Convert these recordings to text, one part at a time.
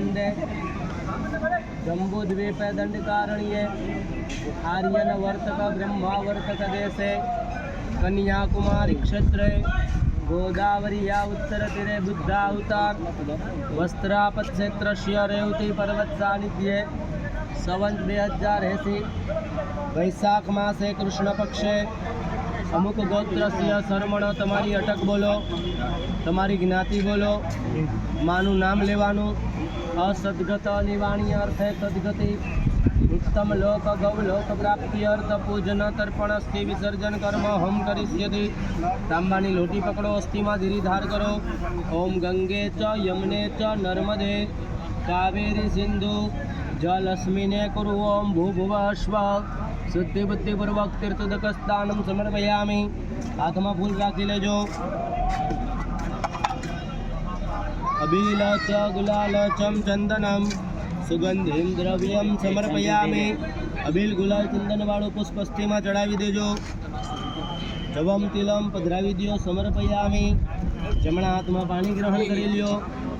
खंडे जम्बूद्वीपे दंडकारण्ये आर्यन वर्तक ब्रह्मावर्तक देशे कन्याकुमारी क्षेत्रे गोदावर्या उत्तरतीरे बुद्धावतार वस्त्रापक्षेत्रस्य रेवती पर्वत सानिध्ये સંવંત બે હજાર એંસી વૈશાખ માસે કૃષ્ણ પક્ષે અમુક ગોત્રસ્ય શરમણ તમારી અટક બોલો તમારી જ્ઞાતિ બોલો માનું નામ લેવાનું અસદગત નિવાણી અર્થે સદગતિ ઉત્તમ લોક ગૌ લોક પ્રાપ્તિ અર્થ પૂજન તર્પણ અસ્થિ વિસર્જન કર્મ હોમ કરીષ્યતિ તાંબાની લોટી પકડો અસ્થિમાં ધીરી ધાર કરો ઓમ ગંગે ચ યમુને ચ નર્મદે કાવેરી સિંધુ જલસ્મિને કુરુ ઓમ ભૂભુવ સ્વ શુદ્ધિ બુદ્ધિપૂર્વક તીર્થદક સ્થાનમ સમર્પયામી હાથમાં ફૂલ રાખી લેજો અબીલ ચ ગુલાલ ચમ ચંદનમ સુગંધિમ દ્રવ્યમ સમર્પયામી અભિલ ગુલાલ ચંદન વાળું પુષ્પ અસ્થિમાં ચડાવી દેજો જવમ તિલમ પધરાવી દો સમર્પયામી જમણા હાથમાં પાણી ગ્રહણ કરી લ્યો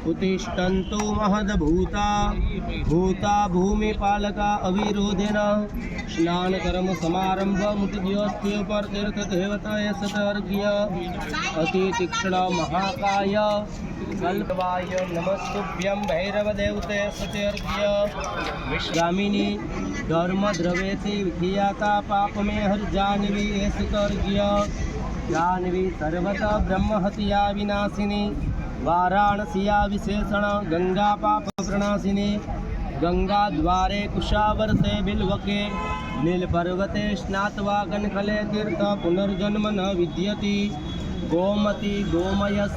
ઉતિષ્ઠંતુ મહદભૂતા भूता भूमि पालका अविरोधेन स्नान कर्म समारंभ मुदिवस्योपर तीर्थ देवताय सतर्घ्य अति तीक्षण महाकाय कल्पवाय नमस्तुभ्यं भैरवदेवते सतर्घ्य विश्रामिनी धर्म द्रवेति विख्याता पाप में हर जानवी ऐसे कर्घ्य जानवी सर्वतः ब्रह्म हतिया विनाशिनी। वाराणसिया विशेषण, गंगा पाप प्रणाशिनी गंगा द्वारे कुशावर्ते बिल्वके, नीलपर्वते स्नातवा कनखले तीर्थ, पुनर्जन्म न विद्यति। गोमती गोमय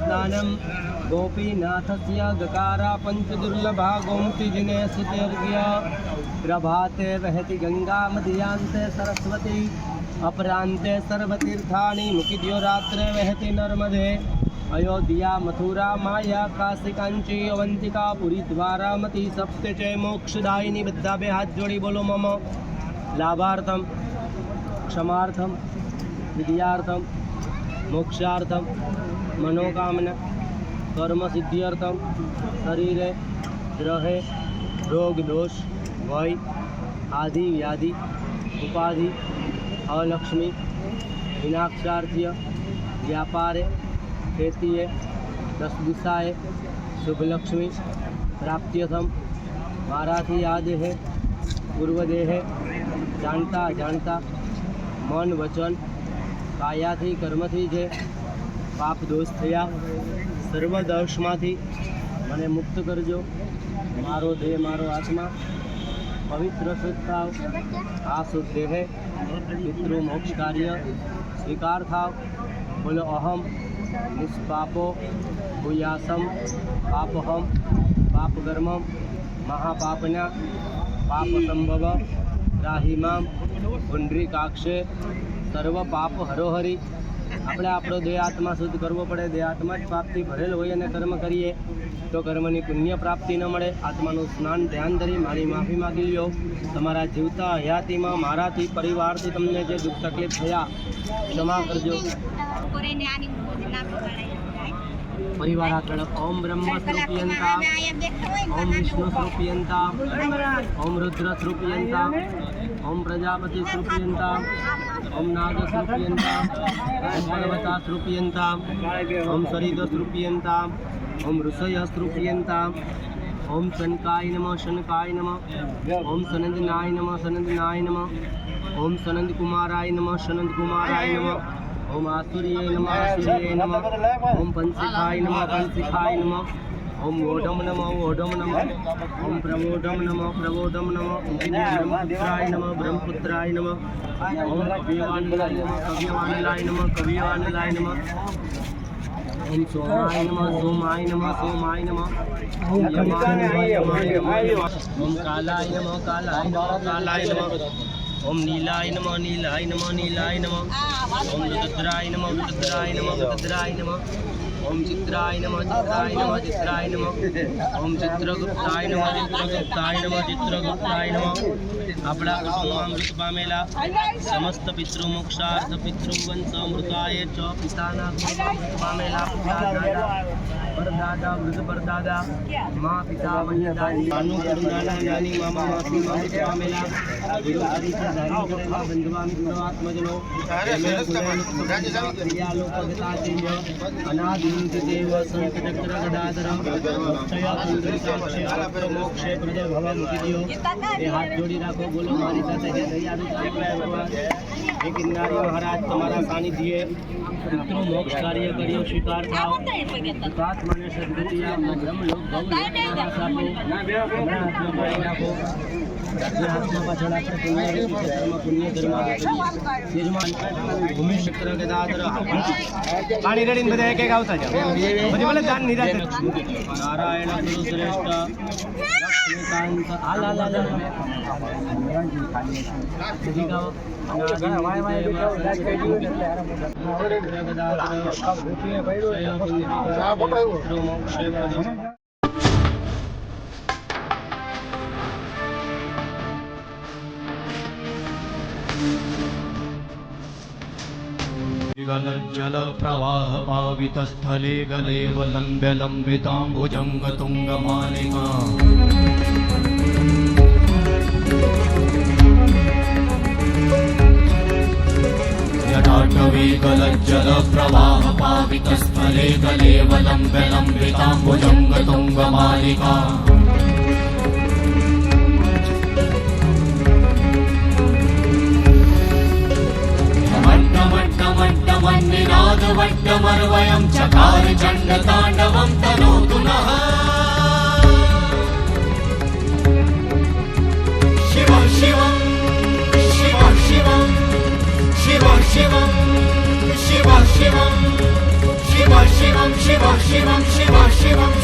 गोपीनाथ सेकारा गकारा पञ्चदुर्लभा गोमतिजिने सुतीर्घ्य प्रभाते वहति मध्यांते सरस्वती अपरांते सर्वतीर्थानि मुखिद्यो रात्रे वहति नर्मदे। अयोध्या, मथुरा, माया काशी कांची अवंतिका, पुरी द्वारा मति सप्त जय मोक्षदायिनी बद्धाभ्य हाथ जोड़ी बोलो मम। लाभार्थम, क्षमार्थम विद्यार्थम मोक्षार्थम, मनोकामना कर्म सिद्धियर्थम शरीर, ग्रह, रोग, दोष, भय, आदि, व्याधि, उपाधि, अलक्ष्मी विनाक्षार्थ्य व्यापारे ખેતીએ દસ દિશાએ શુભલક્ષ્મી પ્રાપ્ત્યથમ. મારાથી આ દેહે પૂર્વદેહે જાણતા જાણતા મન વચન, કાયાથી કર્મથી જે પાપ દોષ થયા, સર્વ દોષમાંથી મને મુક્ત કરજો. મારો દેહ, મારો આત્મા, પવિત્ર શુદ્ધ થાવ. આ શુદ્ધ દેહે, પિતૃ મોક્ષ કાર્ય સ્વીકાર થાવ. બોલો અહમ. निष्पापो भूयासम पापहम महापापन पाप पापसंभव राहिमा पुंडरीकाक्षे सर्व पाप हरोहरी આપણે આપણો દેહ આત્મા શુદ્ધ કરવો પડે. દેહ આત્મા જ પાપથી ભરેલ હોય અને કર્મ કરીએ, તો કર્મની પુણ્ય પ્રાપ્તિ ન મળે. આત્માનું સ્નાન ધ્યાન ધરી મારી માફી માગી લ્યો. તમારા જીવતા હયાતીમાં મારાથી, પરિવારથી તમને જે દુઃખ તકલીફ થયા, ક્ષમા કરજો. પરિવાર આગળ, ઓમ બ્રહ્મ સ્વરૂપિયંતા ઓમ વિષ્ણુ સ્વરૂપિયંતા ઓમ રુદ્ર સ્વરૂપિયંતા ઓમ પ્રજાપતિ સ્વરૂપિયંતા ઓમ નાગ સ્વરૂપિયંતા ઓમ પર્વતા સ્વરૂપિયંતા ઓમ સરિદ સ્વરૂપિયંતા ઓમ ઋષય સ્વરૂપિયંતા ઓમ શનકાય નમ શનકાય નમ, ઓમ સનંદનાય નમ સનંદનાય નમ, ઓમ સનંદ કુમારાય નમ સનંદ કુમારાય નમ, ઓમ આસુર્ય નમ આસુર્ય નમ, ઓમ પંચિકાય નમ પંચિકાય નમ ઓમ ઓઢમ નમ ઓઢમ નમ. ઓમ પ્રમોઢમ નમ પ્રમોઢમ નમ. બ્રહ્મપુત્રાય નમ બ્રહ્મપુત્રાય નમ. ઓમ કવિવાનલાય નમ કવિવાનલાય નમ કવ્યવાનલાય નમ. ઓમ સોમાય નમ સોમાય નમ સોમાય નમ. ઓમ કાલાય નમ કાલાય નમ કાલાય નમ. ઓમ નીલાય નમઃ નીલાય નમઃ નીલાય નમઃ. ઓમ રુદ્રાય નમઃ રુદ્રાય નમઃ રુદ્રાય નમ. ઓમ ચિત્રાય નમ ચિત્રાય નમ ચિત્રાય નમ. ઓમ ચિત્રગુપ્તાય નમ ચિત્રગુપ્તાય નમ ચિત્રગુપ્તાય નમ. આપણા કુટુંબમાં મૃત પામેલા સમસ્ત પિતૃ મોક્ષાર્થ પિતૃવંશ મૃતાય ચ પિતાના પામેલા. परदादा मृद परदादा माँ पिता वही करुणाना ज्ञानी मामा माफ़ी माही श्यामिला गुरु आदि से धारी करेला बंधुवामी गुणात्मजनो क्रियालोकगता देव अनादिंत देव संकटकर गदाधरम क्षय पुंडरी साक्षे अपर मोक्षे प्रद महाराज तुम्हारा सानिध्य। मित्रों मोक्ष कार्य करियो स्वीकार करो પાણી રેડીને બધા એક એક આવતા જાવ પછી મને જાણ નિરાશ નારાયણ શ્રેષ્ઠ जल प्रवाह पावितस्थले गले लंब्य गलज्जलप्रवाहपावितस्थले तुंग मालिका लज्जलप्रवाहपापितस्थलेकलेवलं गतम् शिवं शिव शिवं